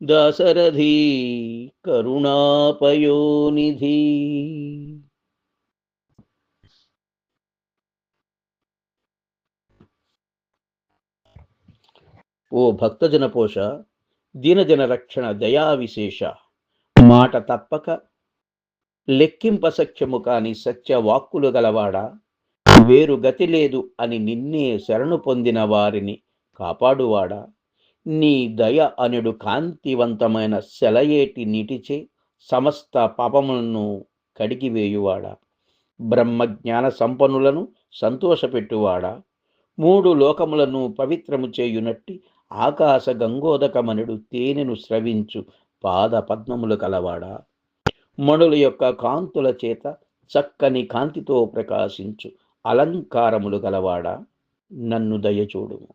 దాశరథీ కరుణాపయోనిధి. ఓ భక్తజన పోష దీనజన రక్షణ దయా విశేష మాట తప్పక లెక్కింప సత్యము కాని సత్య వాక్కులు గలవాడా? వేరు గతి లేదు అని నిన్నే శరణు పొందిన వారిని కాపాడువాడా? నీ దయ అనుడు కాంతివంతమైన సెలయేటి నీటిచే సమస్త పాపములను కడిగివేయువాడా బ్రహ్మజ్ఞాన సంపన్నులను సంతోషపెట్టువాడా? మూడు లోకములను పవిత్రము చేయునట్టి ఆకాశ గంగోదకమనుడు తేనెను స్రవించు పాద పద్మములు కలవాడా? మణుల యొక్క కాంతుల చేత చక్కని కాంతితో ప్రకాశించు అలంకారములు గలవాడా? నన్ను దయచూడుము